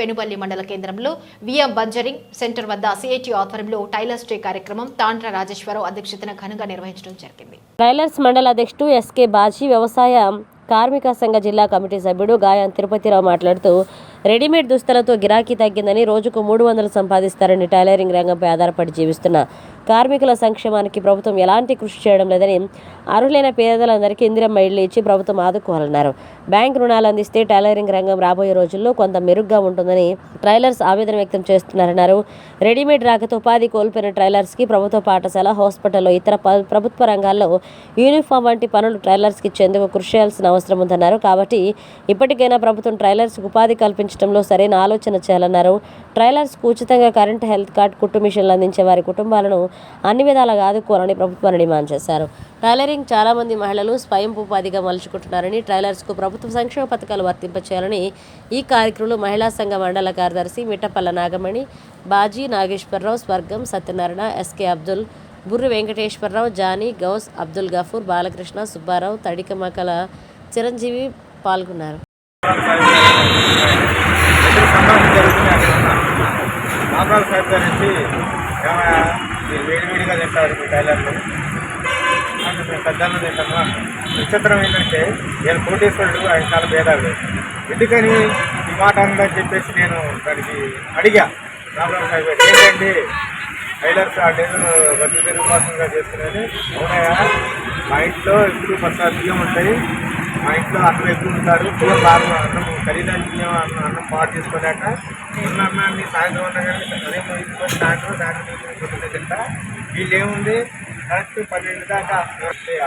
పెనుబల్లి మండల కేంద్రంలో విఎం బంజరింగ్ సెంటర్ వద్ద సిఐటి ఆధ్వర్యంలో టైలర్స్ డే కార్యక్రమం తాండ్ర రాజేశ్వరరావు అధ్యక్షతన ఘనంగా నిర్వహించడం జరిగింది. టైలర్స్ మండల అధ్యక్షుడు ఎస్కే బాజీ వ్యవసాయ కార్మిక సంఘ జిల్లా కమిటీ సభ్యుడు గాయం తిరుపతిరావు మాట్లాడుతూ రెడీమేడ్ దుస్తులతో గిరాకీ తగ్గిందని రోజుకు మూడు వందలు సంపాదిస్తారని టైలరింగ్ రంగంపై ఆధారపడి జీవిస్తున్న కార్మికుల సంక్షేమానికి ప్రభుత్వం ఎలాంటి కృషి చేయడం లేదని అర్హులైన పేదలందరికీ ఇందిరమ్మ ఇళ్ళు ఇచ్చి ప్రభుత్వం ఆదుకోవాలన్నారు. బ్యాంక్ రుణాలు అందిస్తే టైలరింగ్ రంగం రాబోయే రోజుల్లో కొంత మెరుగ్గా ఉంటుందని ట్రైలర్స్ ఆవేదన వ్యక్తం చేస్తున్నారన్నారు. రెడీమేడ్ రాకతో ఉపాధి కోల్పోయిన ట్రైలర్స్కి ప్రభుత్వ పాఠశాల హాస్పిటల్లో ఇతర ప్రభుత్వ రంగాల్లో యూనిఫామ్ వంటి పనులు ట్రైలర్స్కి ఇచ్చేందుకు కృషి చేయాల్సిన అవసరం ఉందన్నారు. కాబట్టి ఇప్పటికైనా ప్రభుత్వం ట్రైలర్స్కి ఉపాధి కల్పించడంలో సరైన ఆలోచన చేయాలన్నారు. ట్రైలర్స్కు ఉచితంగా కరెంట్ హెల్త్ కార్డ్ కుట్టు మిషన్లు అందించే వారి కుటుంబాలను అన్ని విధాలుగా ఆదుకోవాలని ప్రభుత్వాన్ని డిమాండ్ చేశారు. టైలరింగ్ చాలా మంది మహిళలు స్వయం ఉపాధిగా మలుచుకుంటున్నారని ట్రైలర్స్కు ప్రభుత్వ సంక్షేమ పథకాలు వర్తింపచేయాలని ఈ కార్యక్రమంలో మహిళా సంఘ మండల కార్యదర్శి మిట్టపల్ల నాగమణి బాజీ నాగేశ్వరరావు స్వర్గం సత్యనారాయణ ఎస్కే అబ్దుల్ బుర్రి వెంకటేశ్వరరావు జానీ గౌస్ అబ్దుల్ గఫూర్ బాలకృష్ణ సుబ్బారావు తడికమకల చిరంజీవి పాల్గొన్నారు. ఎదురు సంభాషణ జరుగుతుంది సాహిబ్ మీరు వేడివేడిగా తింటారు మీ టైలర్లు పెద్దలు తింటాము విచిత్రం ఏంటంటే నేను కోటేశ్వరుడు ఆయన చాలా భేదాలు ఎందుకని ఈ మాట ఉందని చెప్పేసి నేను దానికి అడిగా రామరావు సాహిబ్ గారు ఏంటండి టైలర్స్ ఆ టైలర్ బతుకు తెరుగు కోసంగా చేస్తున్నది మా ఇంట్లో ఎప్పుడు పక్క బియ్యం ఉంటాయి. మా ఇంట్లో అన్నం ఎక్కువ ఉంటారు బియ్యం బాగా అన్నం ఖరీదైన బియ్యం అన్నం అన్నం పాటు చేసుకోలేక ఉన్న అన్నాన్ని సాయంత్రం ఉండగానే అదే తీసుకొని సాయంత్రం సాయంత్రం తీసుకొని తింటా వీళ్ళు ఏముంది? కరెక్ట్ పన్నెండు దాకా వస్తే ఆ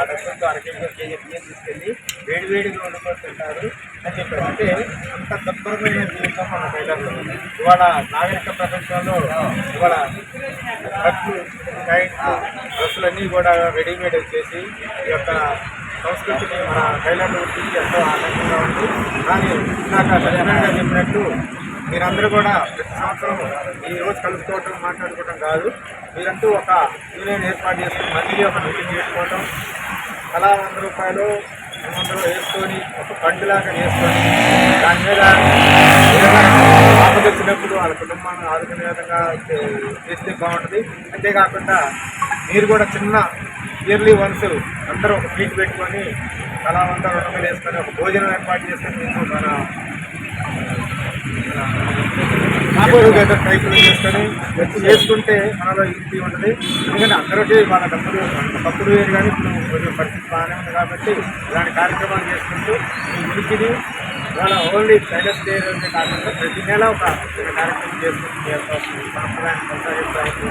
అరకేజీ కేజీ బియ్యం తీసుకెళ్ళి వేడి వేడిగా వండుకొని తింటారు అని చెప్పారు. అంటే అంత దుర్భరమైన జీవితం మన టైలర్లు ఇవాళ నాగరిక ప్రపంచంలో ఇవాళ బట్టలు ప్యాంట్లు డ్రస్సులన్నీ కూడా రెడీమేడ్ వచ్చేసి ఈ యొక్క సంస్కృతిని మన టైలర్ల వృత్తికి ఎంతో ఆనందంగా ఉంది. కానీ ఇందాక సత్యనారాయణ చెప్పినట్టు మీరందరూ కూడా ప్రతి సంవత్సరం ఈ రోజు కలుసుకోవటం మాట్లాడుకోవటం కాదు. మీరంటూ ఒక యూనియన్ ఏర్పాటు చేసుకుని మంత్లీ ఒక మీటింగ్ చేసుకోవటం. అలా వంద రూపాయలు రెండు వందలు వేసుకొని ఒక పండులాగా వేసుకొని దాని మీద ఏదైనా వచ్చినప్పుడు వాళ్ళ కుటుంబాన్ని ఆదుకునే విధంగా చేస్తే బాగుంటుంది. అంతేకాకుండా మీరు కూడా చిన్న ఇయర్లీ వన్స్ అందరూ ఒక మీట్ పెట్టుకొని వంద రెండు వందలు వేసుకొని ఒక భోజనం ఏర్పాటు చేసుకొని మీకు మన టైపులు చేసుకొని చేసుకుంటే మనలో ఇది ఉంటుంది. ఎందుకంటే అందరికీ వాళ్ళ డబ్బులు తప్పుడు వేరు కానీ ఇప్పుడు కొంచెం పరిస్థితి బాగానే ఉంది కాబట్టి ఇలాంటి కార్యక్రమాలు చేసుకుంటూ ఈ ఉనికిని వాళ్ళ ఓన్లీ టైలర్స్ డే కాకుండా ప్రతి నెల ఒక కార్యక్రమం చేసుకుంటూ సాంప్రదాయాన్ని కొనసాగిస్తారు